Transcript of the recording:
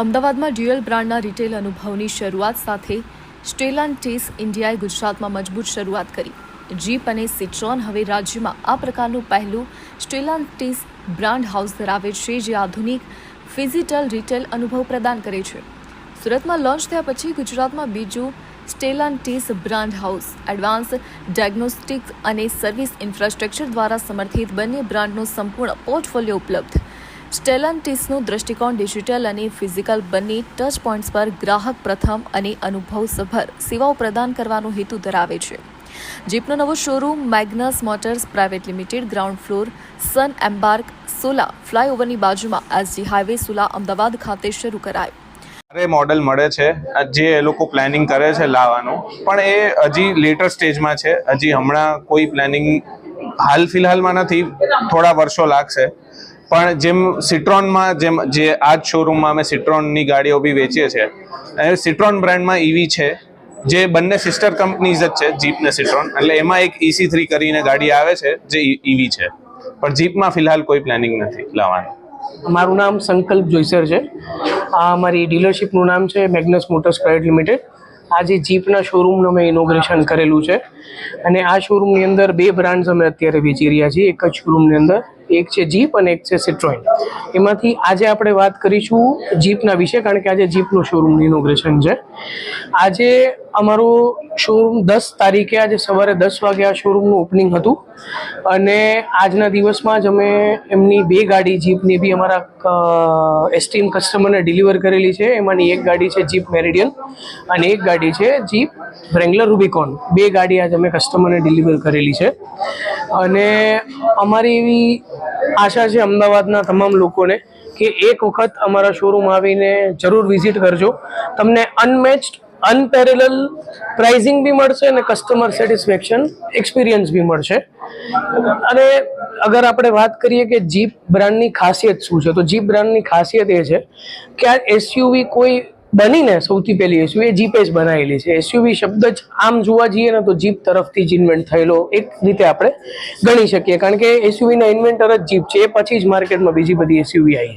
અમદાવાદમાં ડ્યુઅલ બ્રાન્ડના રિટેલ અનુભવની શરૂઆત સાથે સ્ટેલાન્ટિસ ઇન્ડિયાએ ગુજરાતમાં મજબૂત શરૂઆત કરી. જીપ અને સિટ્રોન હવે રાજ્યમાં આ પ્રકારનું પહેલું સ્ટેલાન્ટિસ બ્રાન્ડ હાઉસ ધરાવે છે, જે આધુનિક ફિઝિટલ રિટેલ અનુભવ પ્રદાન કરે છે. સુરતમાં લોન્ચ થયા પછી ગુજરાતમાં બીજું Stellantis brand house, advance diagnostics અને સર્વિસ ઇન્ફ્રાસ્ટ્રક્ચર દ્વારા સમર્થિત બંને બ્રાન્ડનો સંપૂર્ણ પોર્ટફોલિયો ઉપલબ્ધ. સ્ટેલાન્ટિસનું દૃષ્ટિકોણ ડિજિટલ અને ફિઝિકલ બંને ટચ પોઈન્ટ્સ પર ગ્રાહક પ્રથમ અને અનુભવસભર સેવાઓ પ્રદાન કરવાનો હેતુ ધરાવે છે. જીપનો નવો showroom Magnus Motors private limited ground floor Sun Embark Sola ફ્લાયઓવરની બાજુમાં એસજી હાઈવે સોલા અમદાવાદ ખાતે શરૂ કરાયો. અરે મોડલ મળે છે. જે એ લોકો પ્લાનિંગ કરે છે લાવવાનું. પણ એ હજી લેટર સ્ટેજમાં છે. હજી હમણાં કોઈ પ્લાનિંગ હાલ ફિલહાલમાં નથી. થોડા વર્ષો લાગશે. પણ જેમ સિટ્રોનમાં જેમ જે આ જ શોરૂમમાં અમે સિટ્રોનની ગાડીઓ બી વેચીએ છીએ એ સિટ્રોન બ્રાન્ડમાં ઈવી છે, જે બંને સિસ્ટર કંપનીઝ જ છે જીપ ને સિટ્રોન એટલે એમાં એક ઈસી થ્રી કરીને ગાડી આવે છે, જે ઈવી છે. પણ જીપમાં ફિલહાલ કોઈ પ્લાનિંગ નથી લાવવાનું. મારું નામ સંકલ્પ જોઈસર છે. આ અમારી ડીલરશીપનું નામ છે મેગ્નસ મોટર્સ પ્રાઇવેટ લિમિટેડ આજે જીપના શોરૂમનું અમે ઇનોગ્રેશન કરેલું છે. અને આ શોરૂમની અંદર બે બ્રાન્ડ્સ અમે અત્યારે વેચી રહ્યા છીએ. એક જ શોરૂમની અંદર એક છે જીપ અને એક છે સિટ્રોઇન એમાંથી આજે આપણે વાત કરીશું જીપના વિશે, કારણ કે આજે જીપનું શોરૂમનું ઇનોગ્રેશન છે. આજે અમારું શોરૂમ દસ તારીખે, આજે સવારે દસ વાગે આ શોરૂમનું ઓપનિંગ હતું. અને આજના દિવસમાં જ અમે એમની બે ગાડી જીપની બી અમારા એસ્ટીમ કસ્ટમરને ડિલિવર કરેલી છે. એમાંની એક ગાડી છે જીપ મેરિડિયન અને એક ગાડી છે જીપ રેંગ્યુલર રૂબિકોન બે ગાડી આજે અમે કસ્ટમરને ડિલિવર કરેલી છે. અને અમારી એવી આશા છે અમદાવાદના તમામ લોકોને કે એક વખત અમારા શોરૂમ આવીને જરૂર વિઝિટ કરજો. તમને અનમેચ્ડ અનપેરેલલ પ્રાઇઝિંગ બી મળશે અને કસ્ટમર સેટિસ્ફેક્શન એક્સપિરિયન્સ બી મળશે. અને અગર આપણે વાત કરીએ કે જીપ બ્રાન્ડની ખાસિયત શું છે, તો જીપ બ્રાન્ડની ખાસિયત એ છે કે આ એસયુવી કોઈ બનીને સૌથી પહેલી એસયુવી એ જીપે જ બનાવેલી છે. એસયુવી શબ્દ જ આમ જોવા જઈએ ને તો જીપ તરફથી જ ઇન્વેન્ટ થયેલો એક રીતે આપણે ગણી શકીએ. કારણ કે એસયુવીના ઇન્વેન્ટર જ જીપ છે. એ પછી જ માર્કેટમાં બીજી બધી એસયુવી આવી